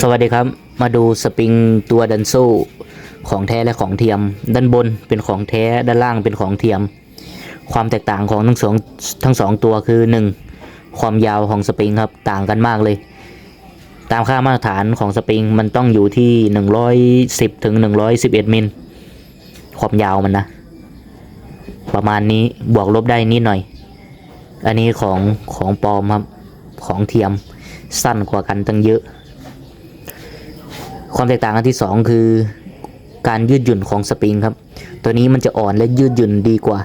สวัสดีครับ มาดูสปริงตัวดันโซของแท้และของเทียม ด้านบนเป็นของแท้ด้านล่างเป็นของเทียม ความแตกต่างของทั้งสองทั้งสองตัวคือหนึ่งความยาวของสปริงครับต่างกันมากเลย ตามค่ามาตรฐานของสปริงมันต้องอยู่ที่ 110ถึง111 มิลความยาวมันนะ ประมาณนี้บวกลบได้นิดหน่อย อันนี้ของของปลอมครับของเทียมสั้นกว่ากันตั้งเยอะ ความแตกต่างอันที่สองคือการยืดหยุ่นของสปริงครับ ตัวนี้มันจะอ่อนและยืดหยุ่นดีกว่า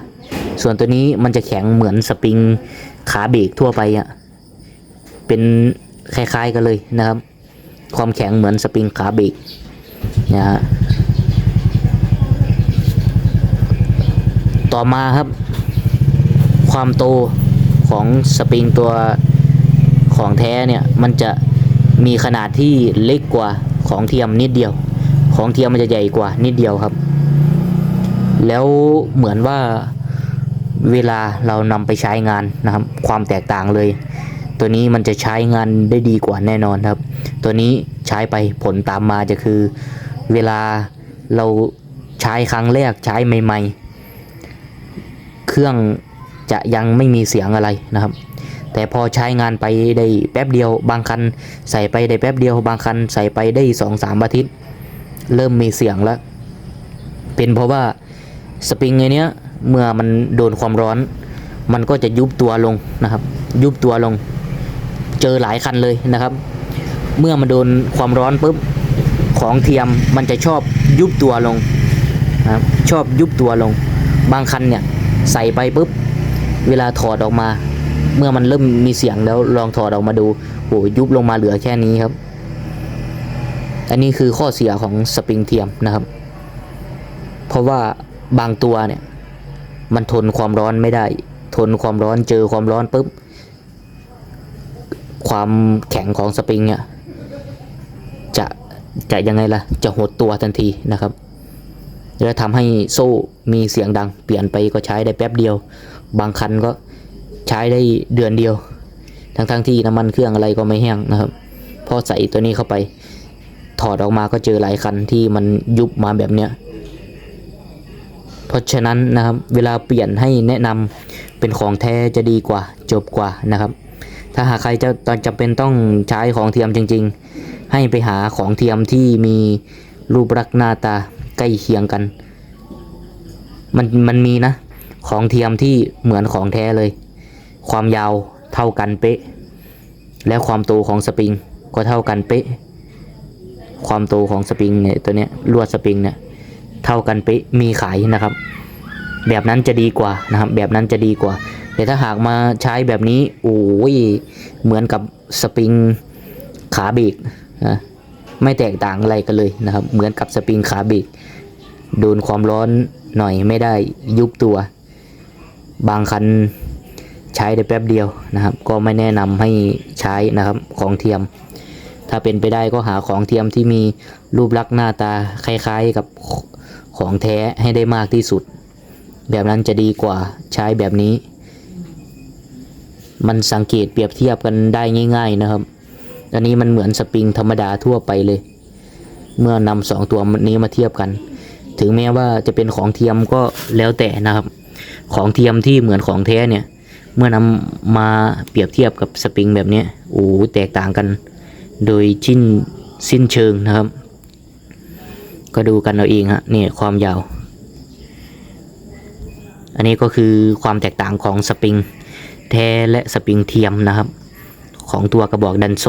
ส่วนตัวนี้มันจะแข็งเหมือนสปริงขาเบรกทั่วไปอะ่ะ เป็นคล้ายๆกันเลยนะครับ ความแข็งเหมือนสปริงขาเบรกนะฮะ ต่อมาครับ ความโตของสปริงตัวของแท้เนี่ย มันจะมีขนาดที่เล็กกว่า ของเทียมนิดเดียว ของเทียมมันจะใหญ่กว่านิดเดียวครับ แล้วเหมือนว่าเวลาเรานำไปใช้งานนะครับ ความแตกต่างเลย ตัวนี้มันจะใช้งานได้ดีกว่าแน่นอนครับ ตัวนี้ใช้ไปผลตามมาจะคือ เวลาเราใช้ครั้งแรกใช้ใหม่ ๆ เครื่องจะยังไม่มีเสียงอะไรนะครับ แต่พอใช้งานไปได้แป๊บเดียว บางคันใส่ไปได้แป๊บเดียว บางคันใส่ไปได้สองสามอาทิตย์ เริ่มมีเสียงแล้ว เป็นเพราะว่าสปริงไอเนี้ยเมื่อมันโดนความร้อน มันก็จะยุบตัวลงนะครับ ยุบตัวลง เจอหลายคันเลยนะครับ เมื่อมันโดนความร้อนปุ๊บของเทียมมันจะชอบยุบตัวลงนะครับชอบยุบตัวลง บางคันเนี่ยใส่ไปปุ๊บเวลาถอดออกมา เมื่อมันเริ่มมีเสียงแล้วลองถอดออกมาดูโอ้ยุบลงมาเหลือแค่นี้ครับ อันนี้คือข้อเสียของสปริงเทียมนะครับ เพราะว่าบางตัวเนี่ย มันทนความร้อนไม่ได้ ทนความร้อนเจอความร้อนปุ๊บความแข็งของสปริงเนี่ยจะจะยังไงล่ะ จะหดตัวทันทีนะครับแล้วทำให้โซ่มีเสียงดัง เปลี่ยนไปก็ใช้ได้แป๊บเดียว บางคันก็ ช้ได้เดือนเดียว ทั้งๆทที่น้ำมันเครื่องอะไรก็ไม่แห้งนะครับ พอใส่ตัวนี้เข้าไป ถอดออกมาก็เจอหลายคันที่มันยุบมาแบบเนี้ย เพราะฉะนั้นนะครับ เวลาเปลี่ยนให้แนะนำเป็นของแท้จะดีกว่าจบกว่านะครับ ถ้าหากใครจะตอนจำเป็นต้องใช้ของเทียมจริง ๆ ให้ไปหาของเทียมที่มีรูปลักษณ์หน้าตาใกล้เคียงกัน มันมันมีนะ ของเทียมที่เหมือนของแท้เลย ความยาวเท่ากันเป๊ะ และความโตของสปริงก็เท่ากันเป๊ะ ความโตของสปริงเนี่ยตัวเนี้ยลวดสปริงเนี่ยเท่ากันเป๊ะมีขายนะครับ แบบนั้นจะดีกว่านะครับ แบบนั้นจะดีกว่าแต่ถ้าหากมาใช้แบบนี้โอ้ยเหมือนกับสปริงขาเบรกนะไม่แตกต่างอะไรกันเลยนะครับ เหมือนกับสปริงขาเบรกโดนความร้อนหน่อยไม่ได้ยุบตัว บางคัน ใช้ได้แป๊บเดียวนะครับ ก็ไม่แนะนำให้ใช้นะครับของเทียม ถ้าเป็นไปได้ก็หาของเทียมที่มีรูปลักษณ์หน้าตาคล้ายๆกับของแท้ให้ได้มากที่สุด แบบนั้นจะดีกว่าใช้แบบนี้ มันสังเกตเปรียบเทียบกันได้ง่าย ๆนะครับ อันนี้มันเหมือนสปริงธรรมดาทั่วไปเลย เมื่อนำสองตัวนี้มาเทียบกัน ถึงแม้ว่าจะเป็นของเทียมก็แล้วแต่นะครับ ของเทียมที่เหมือนของแท้เนี่ย เมื่อนำมาเปรียบเทียบกับสปริงแบบนี้โอ้โหแตกต่างกัน โดยชิ้นสิ้นเชิงนะครับ ก็ดูกันเอาเองฮะเนี่ยความยาว อันนี้ก็คือความแตกต่างของสปริงแท้และสปริงเทียมนะครับ ของตัวกระบอกดันโซ